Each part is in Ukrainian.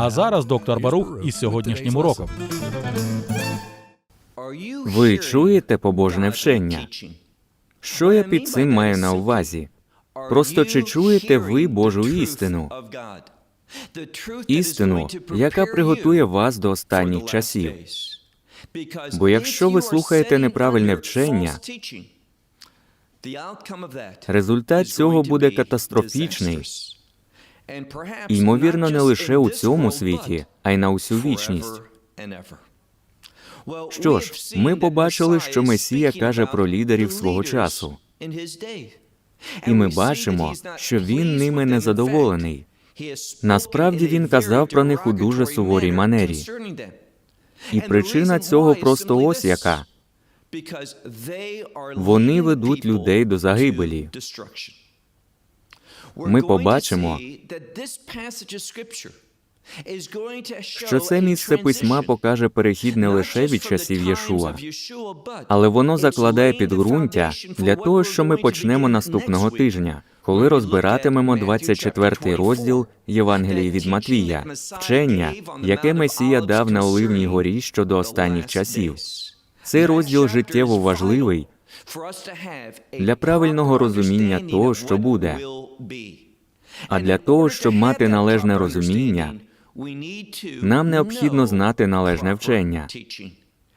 А зараз доктор Барух із сьогоднішнім уроком. Ви чуєте побожне вчення? Що я під цим маю на увазі? Просто чи чуєте ви Божу істину? Істину, яка приготує вас до останніх часів. Бо якщо ви слухаєте неправильне вчення, результат цього буде катастрофічний, ймовірно, не лише у цьому світі, а й на усю вічність. Що ж, ми побачили, що Месія каже про лідерів свого часу, і ми бачимо, що він ними не задоволений. Насправді він казав про них у дуже суворій манері. І причина цього просто ось яка вони ведуть людей до загибелі. Ми побачимо, що це місце письма покаже перехід не лише від часів Єшуа, але воно закладає підґрунтя для того, що ми почнемо наступного тижня, коли розбиратимемо 24 розділ Євангелії від Матвія, вчення, яке Месія дав на Оливній горі щодо останніх часів. Цей розділ життєво важливий для правильного розуміння того, що буде. А для того, щоб мати належне розуміння, нам необхідно знати належне вчення,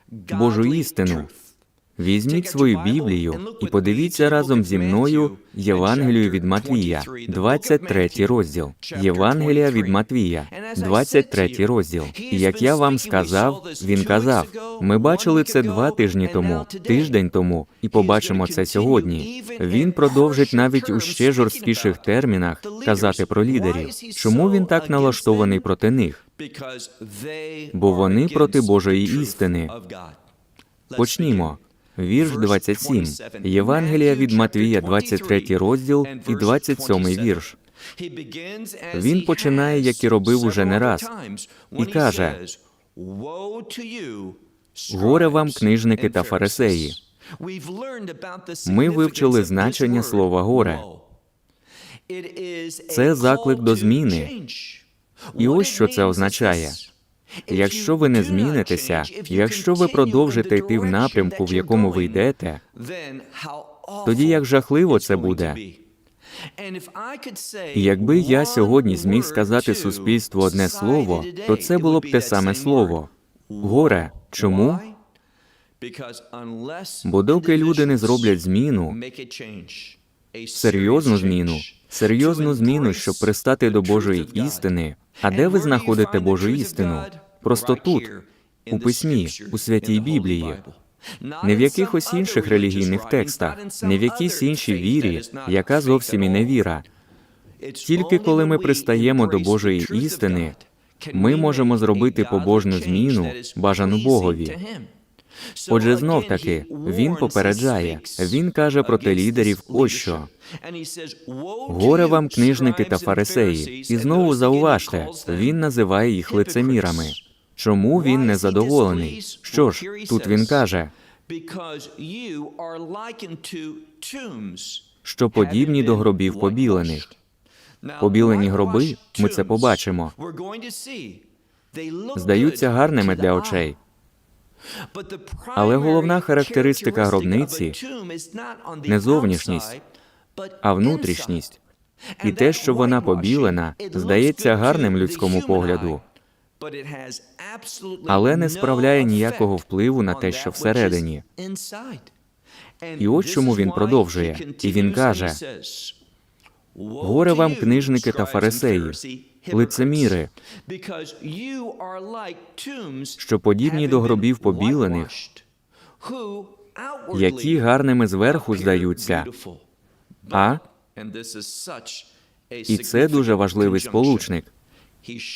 Божу істину. Візьміть свою Біблію і подивіться разом зі мною Євангелію від Матвія, 23 розділ. Євангелія від Матвія, 23 розділ. І як я вам сказав, він казав: ми бачили це два тижні тому, тиждень тому, і побачимо це сьогодні. Він продовжить навіть у ще жорсткіших термінах казати про лідерів. Чому він так налаштований проти них? Бо вони проти Божої істини. Почнімо. Вірш 27. Євангелія від Матвія, 23 розділ і 27 вірш. Він починає, як і робив уже не раз, і каже: Горе вам, книжники та фарисеї. Ми вивчили значення слова горе. Це заклик до зміни. І ось що це означає. Якщо ви не змінитеся, якщо ви продовжите йти в напрямку, в якому ви йдете, тоді як жахливо це буде. Якби я сьогодні зміг сказати суспільству одне слово, то це було б те саме слово горе. Чому? Бо доки люди не зроблять зміну, серйозну зміну, серйозну зміну, щоб пристати до Божої істини. А де ви знаходите Божу істину? Просто тут, у письмі, у святій Біблії, не в якихось інших релігійних текстах, не в якійсь іншій вірі, яка зовсім і не віра. Тільки коли ми пристаємо до Божої істини, ми можемо зробити побожну зміну, бажану Богові. Отже, знов таки, він попереджає, він каже проти лідерів ось що. Горе вам, книжники та фарисеї, і знову зауважте, він називає їх лицемірами. Чому він не задоволений? Що ж, тут він каже, що подібні до гробів побілених. Побілені гроби, ми це побачимо, здаються гарними для очей. Але головна характеристика гробниці не зовнішність, а внутрішність. І те, що вона побілена, здається гарним людському погляду, але не справляє ніякого впливу на те, що всередині. І ось чому він продовжує. І він каже: Горе вам, книжники та фарисеї, лицеміри, що подібні до гробів побілених, які гарними зверху здаються, а? І це дуже важливий сполучник.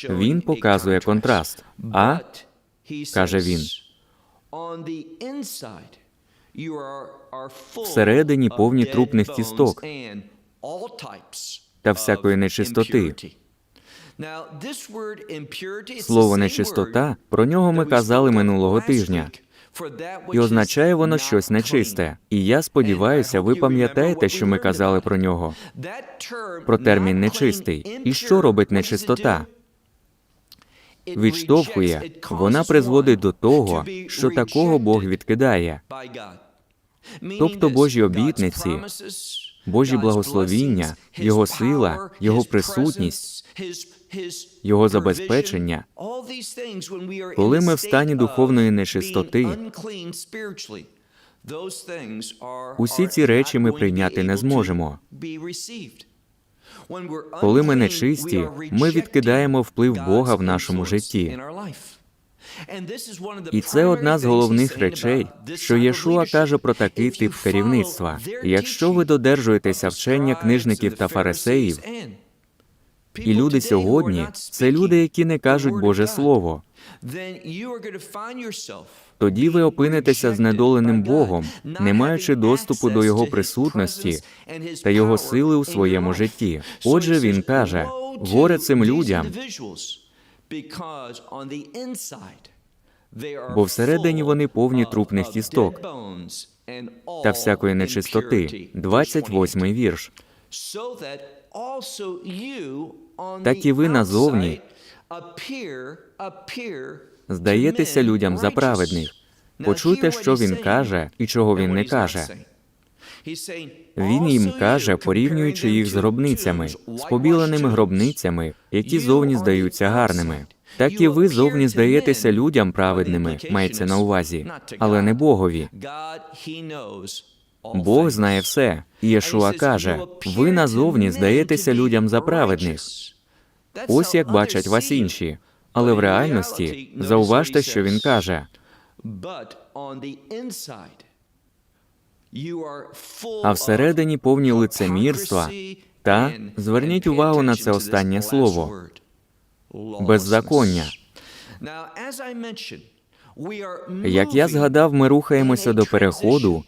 Він показує контраст. А, каже він, всередині повні трупних кісток та всякої нечистоти. Слово нечистота, про нього ми казали минулого тижня, І означає воно щось нечисте. І я сподіваюся, ви пам'ятаєте, що ми казали про нього, про термін нечистий. І що робить нечистота? Відштовхує, вона призводить до того, що такого Бог відкидає. тобто Божі обітниці, Божі благословіння, Його сила, Його присутність, Його забезпечення. коли ми в стані духовної нечистоти, усі ці речі ми прийняти не зможемо. Коли ми нечисті, ми відкидаємо вплив Бога в нашому житті. І це одна з головних речей, що Єшуа каже про такий тип керівництва. Якщо ви додержуєтеся вчення книжників та фарисеїв, і люди сьогодні це люди, які не кажуть Боже Слово, тоді ви опинитеся знедоленим Богом, не маючи доступу до Його присутності та Його сили у своєму житті. Отже, він каже: горе цим людям, бо всередині вони повні трупних кісток та всякої нечистоти. 28 вірш. Так і ви назовні Здаєтеся людям за праведних. Почуйте, що він каже і чого він не каже. Він їм каже, порівнюючи їх з гробницями, з побіленими гробницями, які зовні здаються гарними. Так і ви зовні здаєтеся людям праведними, мається на увазі, але не Богові. Бог знає все. Єшуа каже: ви назовні здаєтеся людям за праведних. Ось як бачать вас інші. Але в реальності зауважте, що він каже. а всередині повні лицемірства Та зверніть увагу на це останнє слово беззаконня. Як я згадав, ми рухаємося до переходу,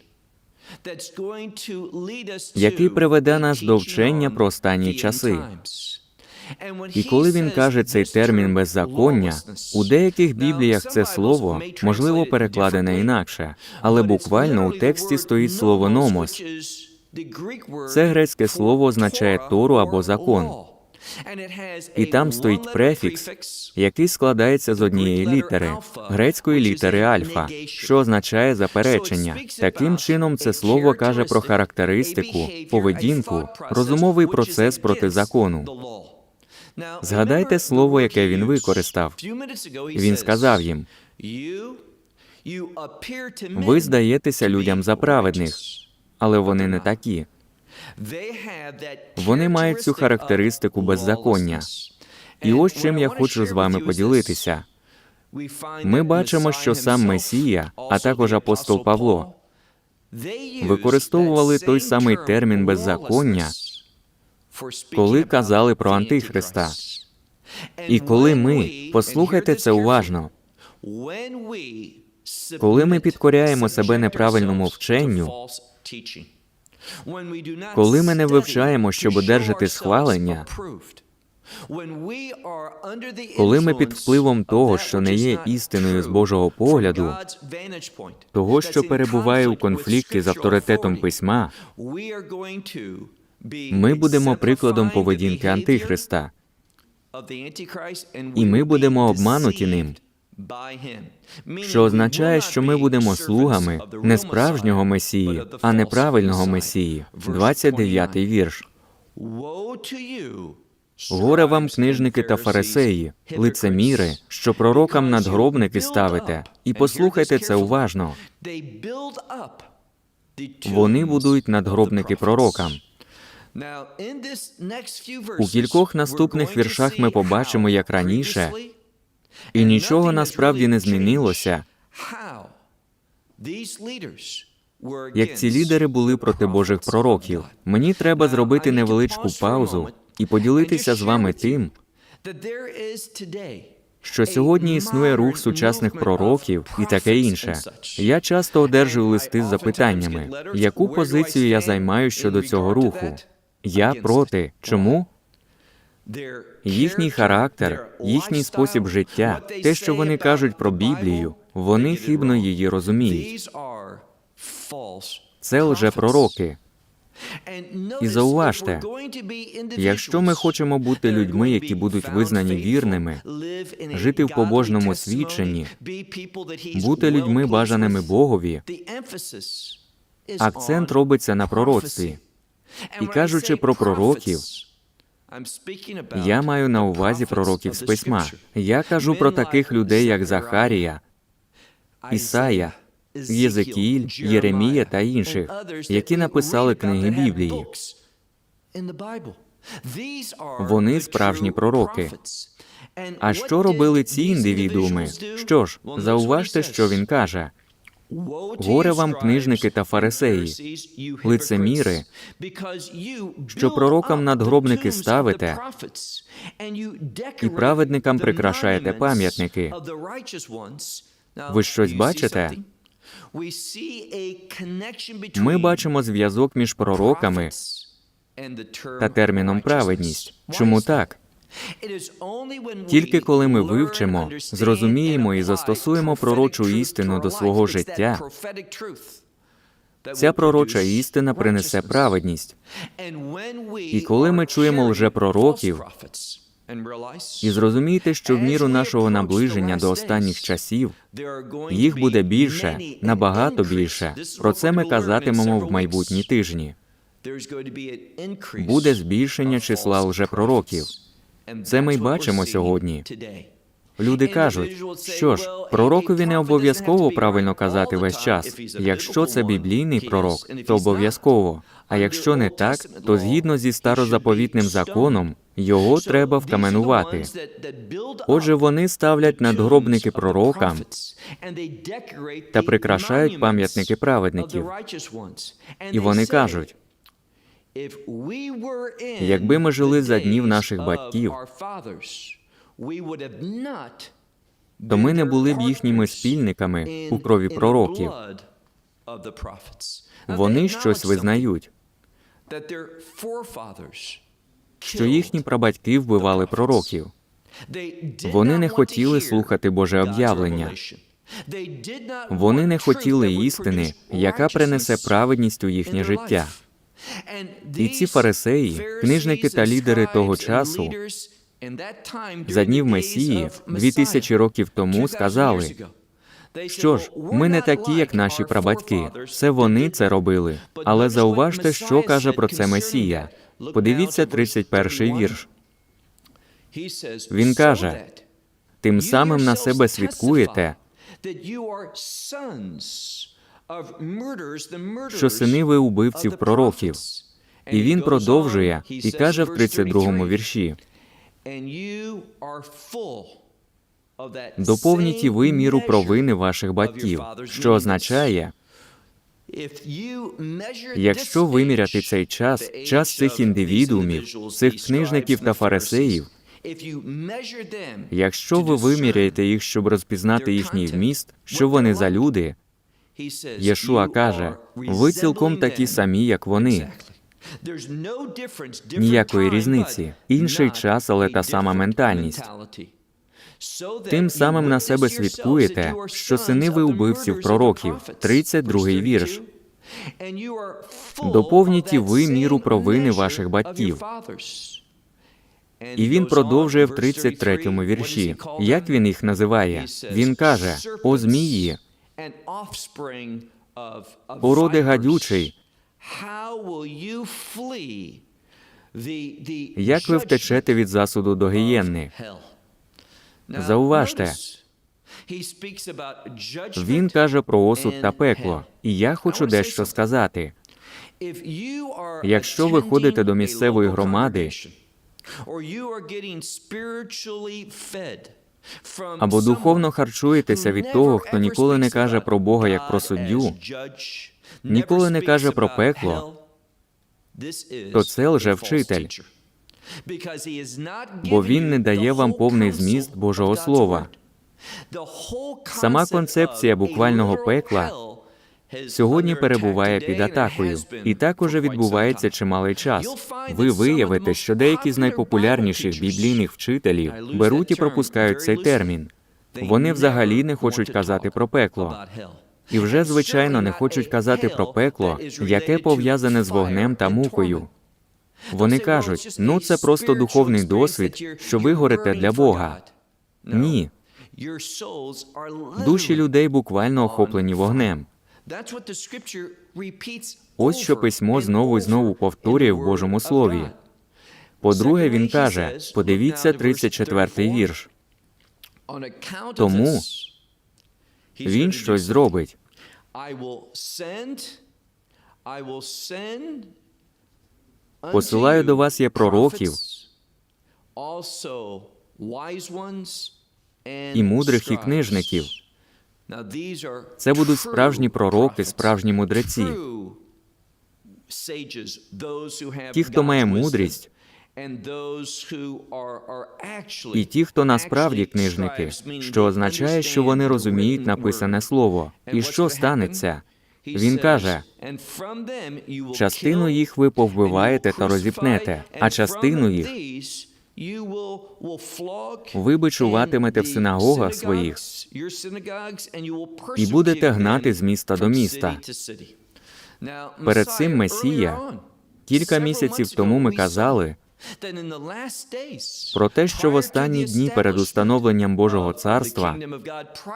який приведе нас до вчення про останні часи. І коли він каже цей термін беззаконня, у деяких бібліях це слово можливо перекладене інакше, але буквально у тексті стоїть слово номос. Це грецьке слово означає Тору або закон. І там стоїть префікс, який складається з однієї літери грецької літери альфа, що означає заперечення. Таким чином, це слово каже про характеристику, поведінку, розумовий процес проти закону. Згадайте слово, яке він використав. Він сказав їм: ви здаєтеся людям за праведних, але вони не такі. Вони мають цю характеристику беззаконня. І ось чим я хочу з вами поділитися. Ми бачимо, що сам Месія, а також апостол Павло, використовували той самий термін беззаконня, коли казали про Антихриста. І коли ми, послухайте це уважно, коли ми підкоряємо себе неправильному вченню, коли ми не вивчаємо, щоб одержати схвалення, коли ми під впливом того, що не є істиною з Божого погляду, того, що перебуває у конфлікті з авторитетом письма, ми будемо прикладом поведінки Антихриста, і ми будемо обмануті ним, що означає, що ми будемо слугами не справжнього Месії, а неправильного Месії. 29-й вірш. Горе вам, книжники та фарисеї, лицеміри, що пророкам надгробники ставите, і послухайте це уважно. Вони будують надгробники пророкам. У кількох наступних віршах ми побачимо, як раніше, і нічого насправді не змінилося. як ці лідери були проти Божих пророків. Мені треба зробити невеличку паузу і поділитися з вами тим, що сьогодні існує рух сучасних пророків і таке інше. Я часто одержую листи з запитаннями, яку позицію я займаю щодо цього руху. Я проти. Чому? Їхній характер, їхній спосіб життя, те, що вони кажуть про Біблію, вони хибно її розуміють. Це лжепророки. І зауважте, якщо ми хочемо бути людьми, які будуть визнані вірними, жити в побожному свідченні, бути людьми бажаними Богові, акцент робиться на пророцтві. І кажучи про пророків, Я маю на увазі пророків з письма. Я кажу про таких людей, як Захарія, Ісая, Єзекіїль, Єремія та інших, які написали книги Біблії. Вони справжні пророки. А що робили ці індивідууми? Що ж, зауважте, що він каже: Горе вам, книжники та фарисеї, лицеміри, що пророкам надгробники ставите і праведникам прикрашаєте пам'ятники. Ви щось бачите? Ми бачимо зв'язок між пророками та терміном праведність. Чому так? Тільки коли ми вивчимо, зрозуміємо і застосуємо пророчу істину до свого життя, Ця пророча істина принесе праведність. І коли ми чуємо лжепророків, І зрозумійте, що в міру нашого наближення до останніх часів їх буде більше, набагато більше. Про це ми казатимемо в майбутні тижні. Буде збільшення числа лжепророків. Це ми й бачимо сьогодні. Люди кажуть, що ж, пророкові не обов'язково правильно казати весь час. Якщо це біблійний пророк, то обов'язково. А якщо не так, то згідно зі старозаповітним законом його треба вкаменувати. Отже, вони ставлять надгробники пророкам та прикрашають пам'ятники праведників. І вони кажуть, якби ми жили за днів наших батьків, то ми не були б їхніми спільниками у крові пророків. Вони щось визнають, що їхні прабатьки вбивали пророків. Вони не хотіли слухати Боже об'явлення. Вони не хотіли істини, яка принесе праведність у їхнє життя. І ці фарисеї, книжники та лідери того часу, За днів Месії, дві тисячі років тому сказали, що ж, ми не такі, як наші прабатьки. Це вони це робили. Але зауважте, що каже про це Месія. Подивіться 31-й вірш. Він каже, Тим самим на себе свідкуєте, що сини ви убивців пророків. І він продовжує і каже в 32-му вірші: доповніть і ви міру провини ваших батьків, що означає, якщо виміряти цей час, час цих індивідуумів, цих книжників та фарисеїв, якщо ви виміряєте їх, щоб розпізнати їхній вміст, що вони за люди, Єшуа каже, ви цілком такі самі, як вони. Ніякої різниці. Інший час, але та сама ментальність. Тим самим на себе свідкуєте, що сини ви убивців пророків. 32-й вірш. Доповніть і ви міру провини ваших батьків. І він продовжує в 33-му вірші. Як він їх називає? Він каже: О змії, Породи гадючий, як ви втечете від засуду до гієнни? Зауважте, він каже про осуд та пекло, і я хочу дещо сказати. Якщо ви ходите до місцевої громади або духовно харчуєтеся від того, хто ніколи не каже про Бога як про суддю, ніколи не каже про пекло, то це лжевчитель, бо він не дає вам повний зміст Божого Слова. Сама концепція буквального пекла Сьогодні перебуває під атакою, і так уже відбувається чималий час. Ви виявите, що деякі з найпопулярніших біблійних вчителів беруть і пропускають цей термін. Вони взагалі не хочуть казати про пекло. І вже звичайно не хочуть казати про пекло, яке пов'язане з вогнем та мукою. Вони кажуть, ну це просто духовний досвід, що ви горите для Бога. Ні, душі людей буквально охоплені вогнем. Ось що письмо знову і знову повторює в Божому Слові. По-друге, він каже: подивіться 34-й вірш. Тому Він щось зробить. Посилаю до вас є пророків і мудрих, і книжників. Це будуть справжні пророки, справжні мудреці. Ті, хто має мудрість, І ті, хто насправді книжники, що означає, що вони розуміють написане слово. І що станеться? Він каже: частину їх ви повбиваєте та розіпнете, а частину їх ви бичуватимете в синагогах своїх і будете гнати з міста до міста. Перед цим Месія Кілька місяців тому ми казали про те, що в останні дні перед установленням Божого царства,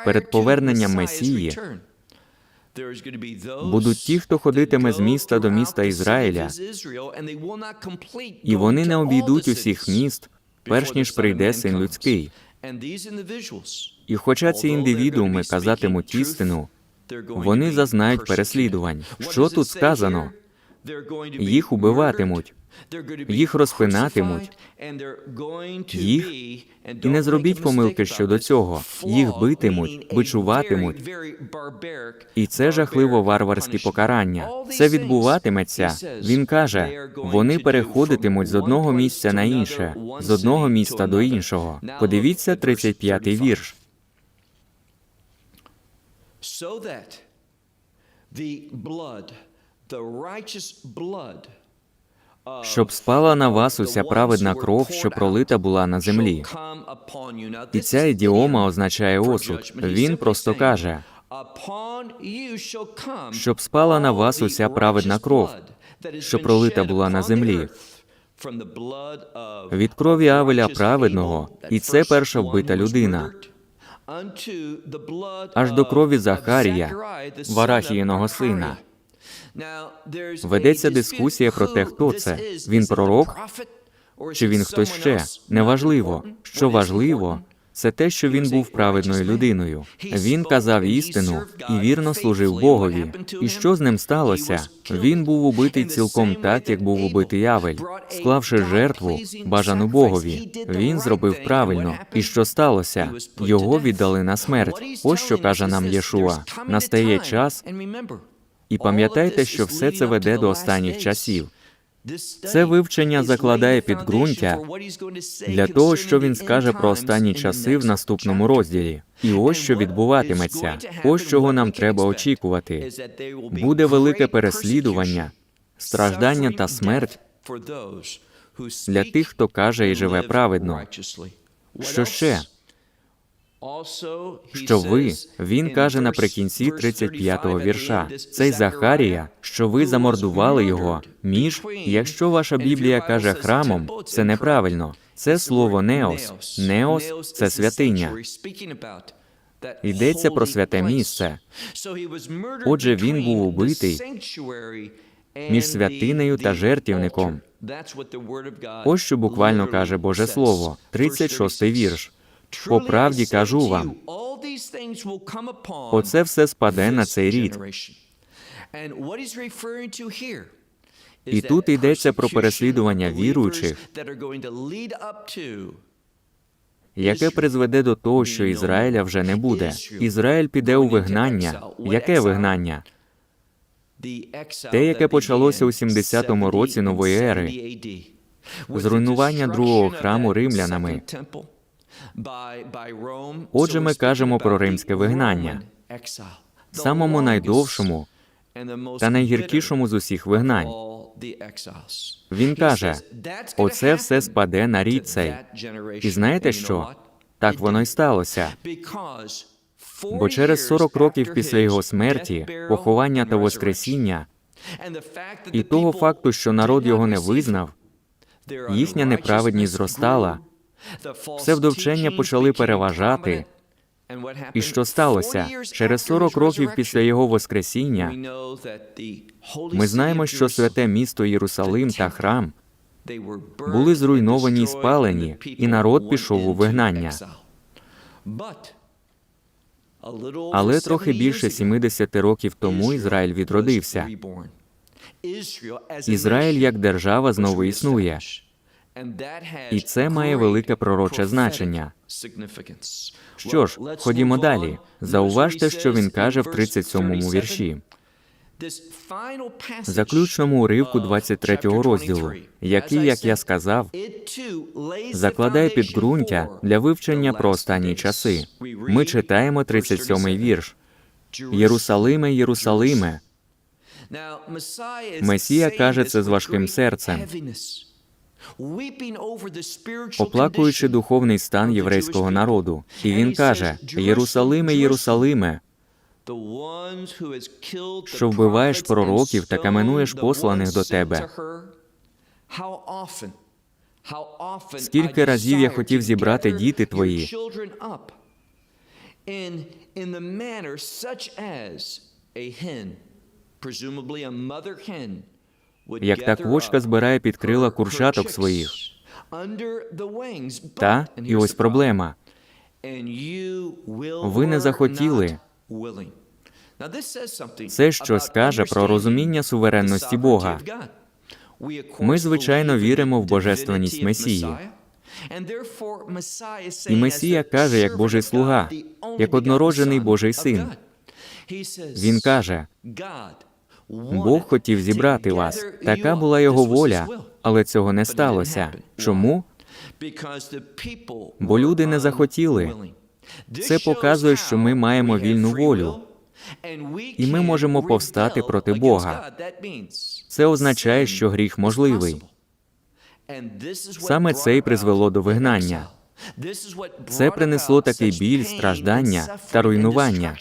перед поверненням Месії, будуть ті, хто ходитиме з міста до міста Ізраїля, і вони не обійдуть усіх міст, перш ніж прийде син людський. І хоча ці індивідууми казатимуть істину, вони зазнають переслідувань. Що тут сказано? Їх убиватимуть, їх розпинатимуть, їх і не зробіть помилки щодо цього. Їх битимуть, бичуватимуть. І це жахливо варварські покарання. Це відбуватиметься. Він каже: вони переходитимуть з одного місця на інше, з одного міста до іншого. Подивіться 35-й вірш. so that the blood, the righteous blood, Щоб спала на вас уся праведна кров, що пролита була на землі. І ця ідіома означає осуд. Він просто каже, щоб спала на вас уся праведна кров, що пролита була на землі. від крові Авеля праведного, і це перша вбита людина, аж до крові Захарія, Варахіїного сина. Ведеться дискусія про те, хто це. Він пророк? Чи він хтось ще? Неважливо. Що важливо, це те, що він був праведною людиною. Він казав істину і вірно служив Богові. І що з ним сталося? Він був убитий цілком так, як був убитий Авель, склавши жертву, бажану Богові. Він зробив правильно. І що сталося? Його віддали на смерть. Ось що каже нам Єшуа. Настає час, і пам'ятайте, що все це веде до останніх часів. Це вивчення закладає підґрунтя для того, що він скаже про останні часи в наступному розділі. І ось що відбуватиметься. Ось чого нам треба очікувати. Буде велике переслідування, страждання та смерть для тих, хто каже і живе праведно. Що ще? Що ви, він каже наприкінці 35-го вірша, цей Захарія, що ви замордували його, між, якщо ваша Біблія каже храмом, це неправильно. Це слово неос. Неос це святиня. Йдеться про святе місце. Отже, він був убитий між святинею та жертівником. Ось що буквально каже Боже Слово, 36-й вірш. По правді кажу вам, оце все спаде на цей рід. І тут йдеться про переслідування віруючих, яке призведе до того, що Ізраїля вже не буде. Ізраїль піде у вигнання. Яке вигнання? Те, яке почалося у 70-му році нової ери, зруйнування другого храму римлянами. Отже, ми кажемо про римське вигнання, самому найдовшому та найгіркішому з усіх вигнань. Він каже, оце все спаде на рід цей. І знаєте що? Так воно й сталося. Бо через 40 років після його смерті, поховання та воскресіння, і того факту, що народ його не визнав, їхня неправедність зростала, псевдовчення почали переважати. І що сталося? Через 40 років після його воскресіння ми знаємо, що святе місто Єрусалим та храм були зруйновані й спалені, і народ пішов у вигнання. Але трохи більше 70 років тому Ізраїль відродився. Ізраїль як держава знову існує. І це має велике пророче значення. Що ж, ходімо далі. Зауважте, що він каже в 37-му вірші, заключному уривку 23-го розділу, який, як я сказав, закладає підґрунтя для вивчення про останні часи. Ми читаємо 37-й вірш. Єрусалиме, Єрусалиме, Месія каже це з важким серцем, оплакуючи духовний стан єврейського народу. І він каже: Єрусалиме, Єрусалиме, що вбиваєш пророків та каменуєш посланих до тебе. Скільки разів я хотів зібрати діти твої, як та квочка збирає під крила курчаток своїх. Та і ось проблема. Ви не захотіли. Це щось каже про розуміння суверенності Бога. Ми, звичайно, віримо в божественність Месії. І Месія каже, як Божий слуга, як однороджений Божий син. Він каже: Бог хотів зібрати вас. Така була його воля, але цього не сталося. Чому? Бо люди не захотіли. Це показує, що ми маємо вільну волю, і ми можемо повстати проти Бога. Це означає, що гріх можливий. Саме це й призвело до вигнання. Це принесло такий біль, страждання та руйнування.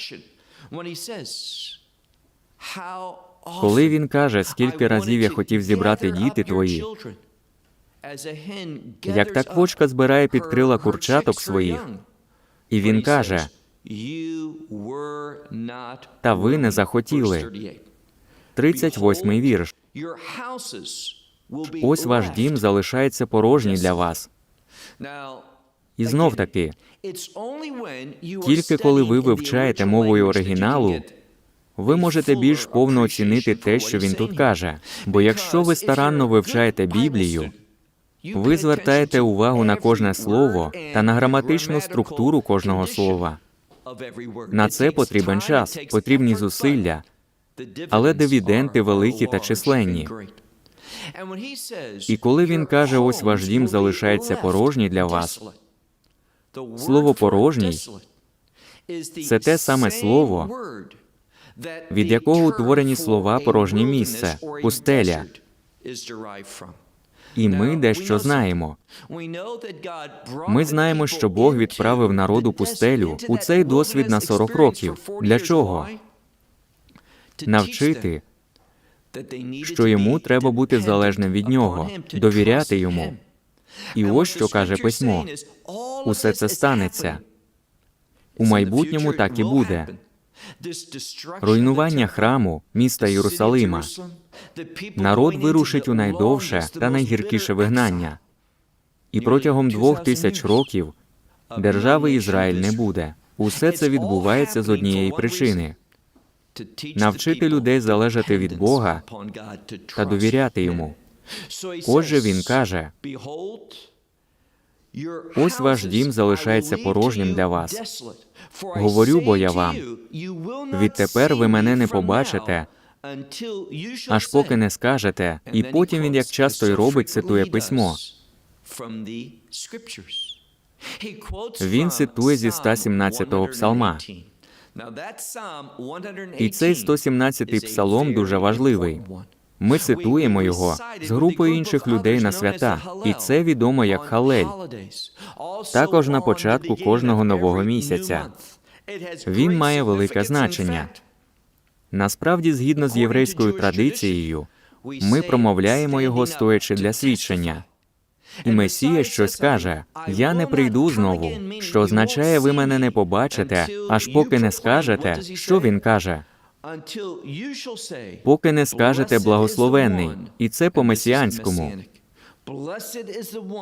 Коли він каже, скільки разів я хотів зібрати діти твої, як та квочка збирає під крила курчаток своїх, і він каже, та ви не захотіли. 38-й вірш. Ось ваш дім залишається порожній для вас. І знов таки, тільки коли ви вивчаєте мовою оригіналу, ви можете більш повно оцінити те, що він тут каже. Бо якщо ви старанно вивчаєте Біблію, ви звертаєте увагу на кожне слово та на граматичну структуру кожного слова. На це потрібен час, потрібні зусилля, але дивіденти великі та численні. І коли він каже, ось ваш дім залишається порожній для вас, слово порожній це те саме слово, від якого утворені слова порожнє місце, пустеля. І ми дещо знаємо. Ми знаємо, що Бог відправив народу пустелю у цей досвід на 40 років. Для чого? Навчити, що йому треба бути залежним від нього, довіряти йому. І ось що каже письмо: усе це станеться. У майбутньому так і буде. Руйнування храму, міста Єрусалима. Народ вирушить у найдовше та найгіркіше вигнання. І протягом двох тисяч років держави Ізраїль не буде. Усе це відбувається з однієї причини навчити людей залежати від Бога та довіряти йому. Отже, він каже: ось ваш дім залишається порожнім для вас. Говорю, бо я вам. Відтепер ви мене не побачите, аж поки не скажете, і потім він, як часто й робить, цитує письмо. Він цитує зі 117-го псалма. І цей 117-й псалом дуже важливий. Ми цитуємо його з групою інших людей на свята, і це відомо як Халель. Також на початку кожного нового місяця. Він має велике значення. Насправді, згідно з єврейською традицією, ми промовляємо його стоячи для свідчення. І Месія щось каже: Я не прийду знову, що означає, ви мене не побачите, аж поки не скажете, що він каже. Поки не скажете благословенний, і це по месіанському.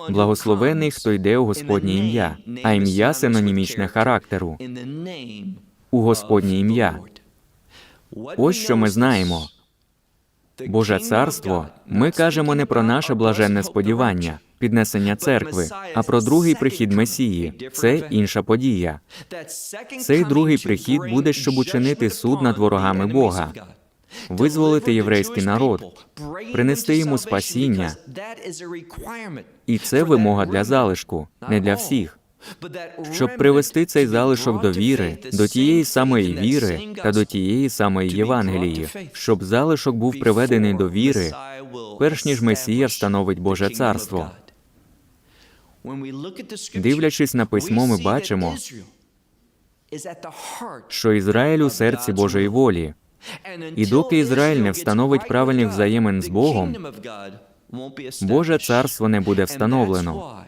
Благословенний, хто йде у Господнє ім'я, а ім'я синонімічне характеру. У Господнє ім'я. Ось що ми знаємо. Боже царство, ми кажемо не про наше блаженне сподівання, піднесення церкви, а про другий прихід Месії. Це інша подія. Цей другий прихід буде, щоб учинити суд над ворогами Бога, визволити єврейський народ, принести йому спасіння. І це вимога для залишку, не для всіх. Щоб привести цей залишок до віри, до тієї самої віри та до тієї самої Євангелії, щоб залишок був приведений до віри, перш ніж Месія встановить Боже царство. Дивлячись на письмо, ми бачимо, Що Ізраїль у серці Божої волі, І доки Ізраїль не встановить правильних взаємин з Богом, Боже царство не буде встановлено.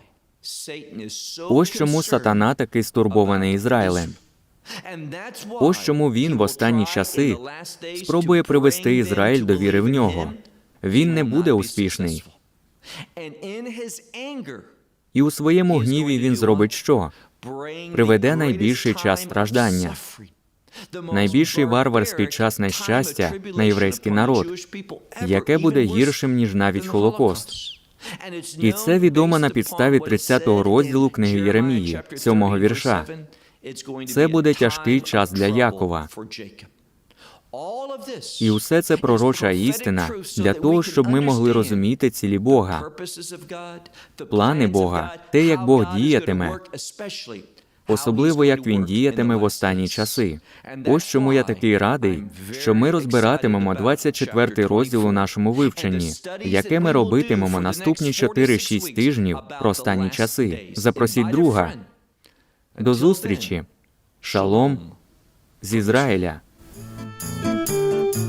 Ось чому сатана такий стурбований Ізраїлем. Ось чому він в останні часи спробує привести Ізраїль до віри в нього. Він не буде успішний. І у своєму гніві він зробить що? Приведе найбільший час страждання, Найбільший варварський час нещастя на єврейський народ, яке буде гіршим, ніж навіть Холокост. І це відомо на підставі 30-го розділу книги Єремії, 7-го вірша. Це буде тяжкий час для Якова. І усе це пророча істина для того, щоб ми могли розуміти цілі Бога, плани Бога, те, як Бог діятиме, особливо як він діятиме в останні часи. Ось чому я такий радий, що ми розбиратимемо 24 розділ у нашому вивченні, яке ми робитимемо наступні 4-6 тижнів про останні часи. Запросіть друга. До зустрічі. Шалом з Ізраїля.